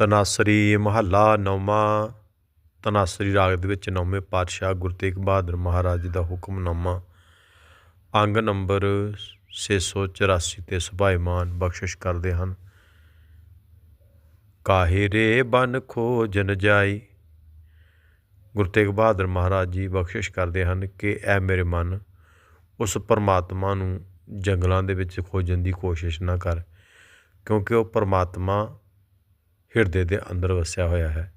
ਤਨਾਸਰੀ ਮਹੱਲਾ ਨੌਵਾਂ। ਤਨਾਸਰੀ ਰਾਗ ਦੇ ਵਿੱਚ ਨੌਵੇਂ ਪਾਤਸ਼ਾਹ ਗੁਰੂ ਤੇਗ ਬਹਾਦਰ ਮਹਾਰਾਜ ਜੀ ਦਾ ਹੁਕਮਨਾਮਾ। ਅੰਗ ਨੰਬਰ 684 ਤੇ ਸੁਭਾਇਮਾਨ ਬਖਸ਼ਿਸ਼ ਕਰਦੇ ਹਨ। ਕਾਹੇ ਰੇ ਬਨ ਖੋਜਨ ਜਾਈ। ਗੁਰੂ ਤੇਗ ਬਹਾਦਰ ਮਹਾਰਾਜ ਜੀ ਬਖਸ਼ਿਸ਼ ਕਰਦੇ ਹਨ ਕਿ ਐ ਮੇਰੇ ਮਨ ਉਸ ਪਰਮਾਤਮਾ ਨੂੰ ਜੰਗਲਾਂ ਦੇ ਵਿੱਚ ਖੋਜਣ ਦੀ ਕੋਸ਼ਿਸ਼ ਨਾ ਕਰ, ਕਿਉਂਕਿ ਉਹ ਪਰਮਾਤਮਾ ਹਿਰਦੇ ਦੇ ਅੰਦਰ ਵਸਿਆ ਹੋਇਆ ਹੈ।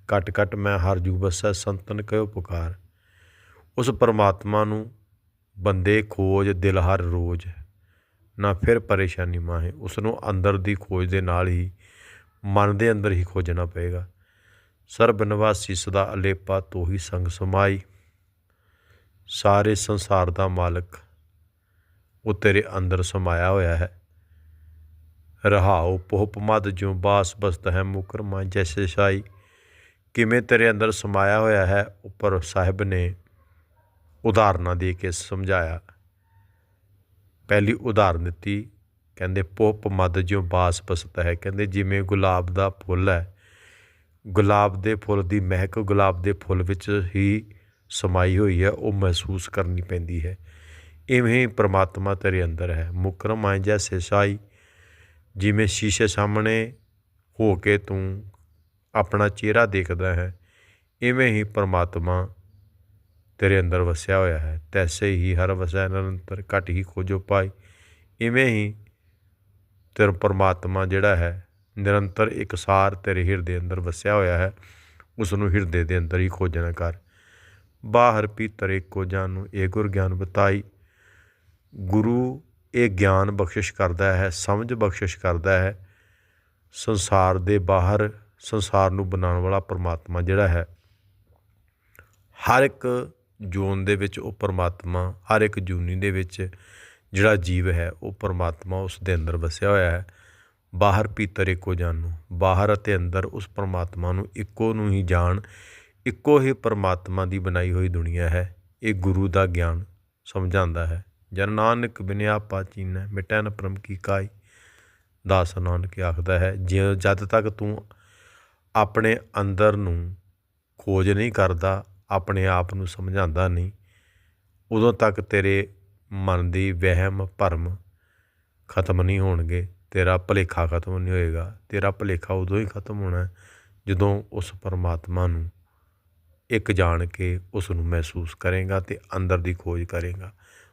ਘਟ ਘਟ ਮੈਂ ਹਰ ਜੂ ਵਸੈ ਸੰਤਨ ਕਹਿਓ ਪੁਕਾਰ। ਉਸ ਪਰਮਾਤਮਾ ਨੂੰ ਬੰਦੇ ਖੋਜ, ਦਿਲ ਹਰ ਰੋਜ਼। ਨਾ ਫਿਰ ਪਰੇਸ਼ਾਨੀ ਮਾਹੇ। ਉਸ ਨੂੰ ਅੰਦਰ ਦੀ ਖੋਜ ਦੇ ਨਾਲ ਹੀ, ਮਨ ਦੇ ਅੰਦਰ ਹੀ ਖੋਜਣਾ ਪਏਗਾ। ਸਰਬ ਨਿਵਾਸੀ ਸਦਾ ਅਲੇਪਾ ਤੋਹੀ ਸੰਗ ਸਮਾਈ। ਸਾਰੇ ਸੰਸਾਰ ਦਾ ਮਾਲਕ ਉਹ ਤੇਰੇ ਅੰਦਰ ਸਮਾਇਆ ਹੋਇਆ ਹੈ। ਰਹਾਉ ਪੋਪ ਮਦ ਜਿਉ ਬਾਸ ਬਸਤ ਹੈ ਮੁਕਰ ਮਾਂ ਜੈਸੇ ਸਾਈ। ਕਿਵੇਂ ਤੇਰੇ ਅੰਦਰ ਸਮਾਇਆ ਹੋਇਆ ਹੈ? ਉੱਪਰ ਸਾਹਿਬ ਨੇ ਉਦਾਹਰਨਾਂ ਦੇ ਕੇ ਸਮਝਾਇਆ। ਪਹਿਲੀ ਉਦਾਹਰਨ ਦਿੱਤੀ, ਕਹਿੰਦੇ ਪੋਪ ਮਦ ਜਿਉ ਬਾਸ ਬਸਤ ਹੈ। ਕਹਿੰਦੇ ਜਿਵੇਂ ਗੁਲਾਬ ਦਾ ਫੁੱਲ ਹੈ, ਗੁਲਾਬ ਦੇ ਫੁੱਲ ਦੀ ਮਹਿਕ ਗੁਲਾਬ ਦੇ ਫੁੱਲ ਵਿੱਚ ਹੀ ਸਮਾਈ ਹੋਈ ਹੈ, ਉਹ ਮਹਿਸੂਸ ਕਰਨੀ ਪੈਂਦੀ ਹੈ। ਇਵੇਂ ਹੀ ਪ੍ਰਮਾਤਮਾ ਤੇਰੇ ਅੰਦਰ ਹੈ। ਮੁਕਰਮ ਆਏ ਜੈਸੇ ਸਾਈ ਜਿਵੇਂ ਸ਼ੀਸ਼ੇ ਸਾਹਮਣੇ ਹੋ ਕੇ ਤੂੰ ਆਪਣਾ ਚਿਹਰਾ ਦੇਖਦਾ ਹੈ, ਇਵੇਂ ਹੀ ਪਰਮਾਤਮਾ ਤੇਰੇ ਅੰਦਰ ਵਸਿਆ ਹੋਇਆ ਹੈ। ਤੈਸੇ ਹੀ ਹਰ ਵਸੈ ਨਿਰੰਤਰ, ਘਟ ਹੀ ਖੋਜੋ ਪਾਈ ਇਵੇਂ ਹੀ ਤੇਰਾ ਪਰਮਾਤਮਾ ਜਿਹੜਾ ਹੈ, ਨਿਰੰਤਰ ਇਕਸਾਰ ਤੇਰੇ ਹਿਰਦੇ ਅੰਦਰ ਵਸਿਆ ਹੋਇਆ ਹੈ। ਉਸ ਨੂੰ ਹਿਰਦੇ ਦੇ ਅੰਦਰ ਹੀ ਖੋਜਣਾ ਕਰ। ਬਾਹਰ ਭੀਤਰ ਏਕੋ ਨੂੰ ਇਹ ਗੁਰ ਗਿਆਨ ਬਤਾਈ। ਗੁਰੂ ਇਹ ਗਿਆਨ ਬਖਸ਼ਿਸ਼ ਕਰਦਾ ਹੈ, ਸਮਝ ਬਖਸ਼ਿਸ਼ ਕਰਦਾ ਹੈ, ਸੰਸਾਰ ਦੇ ਬਾਹਰ, ਸੰਸਾਰ ਨੂੰ ਬਣਾਉਣ ਵਾਲਾ ਪਰਮਾਤਮਾ ਜਿਹੜਾ ਹੈ, ਹਰ ਇੱਕ ਜੂਨ ਦੇ ਵਿੱਚ ਉਹ ਪਰਮਾਤਮਾ, ਹਰ ਇੱਕ ਜੂਨੀ ਦੇ ਵਿੱਚ ਜਿਹੜਾ ਜੀਵ ਹੈ, ਉਹ ਪਰਮਾਤਮਾ ਉਸ ਦੇ ਅੰਦਰ ਵਸਿਆ ਹੋਇਆ ਹੈ। ਬਾਹਰ ਭੀਤਰ ਇੱਕੋ ਜਾਣੂ ਬਾਹਰ ਅਤੇ ਅੰਦਰ ਉਸ ਪਰਮਾਤਮਾ ਨੂੰ ਇੱਕੋ ਨੂੰ ਹੀ ਜਾਣ, ਇੱਕੋ ਹੀ ਪਰਮਾਤਮਾ ਦੀ ਬਣਾਈ ਹੋਈ ਦੁਨੀਆ ਹੈ। ਇਹ ਗੁਰੂ ਦਾ ਗਿਆਨ ਸਮਝਾਉਂਦਾ ਹੈ। ਜਨ ਨਾਨਕ ਬਿਨਿਆ ਪਾਚੀਨੈ ਮਿਟੈ ਨ ਪਰਮ ਕੀ ਕਾਈ। ਦਾਸ ਨਾਨਕ ਆਖਦਾ ਹੈ ਜੇ ਜਦ ਤੱਕ ਤੂੰ ਆਪਣੇ ਅੰਦਰ ਨੂੰ ਖੋਜ ਨਹੀਂ ਕਰਦਾ, ਆਪਣੇ ਆਪ ਨੂੰ ਸਮਝਾਉਂਦਾ ਨਹੀਂ, ਉਦੋਂ ਤੱਕ ਤੇਰੇ ਮਨ ਦੀ ਵਹਿਮ ਭਰਮ ਖਤਮ ਨਹੀਂ ਹੋਣਗੇ, ਤੇਰਾ ਭਲੇਖਾ ਖਤਮ ਨਹੀਂ ਹੋਏਗਾ। ਤੇਰਾ ਭਲੇਖਾ ਉਦੋਂ ਹੀ ਖਤਮ ਹੋਣਾ ਜਦੋਂ ਉਸ ਪਰਮਾਤਮਾ ਨੂੰ ਇੱਕ ਜਾਣ ਕੇ ਉਸ ਨੂੰ ਮਹਿਸੂਸ ਕਰੇਗਾ ਤੇ ਅੰਦਰ ਦੀ ਖੋਜ ਕਰੇਗਾ।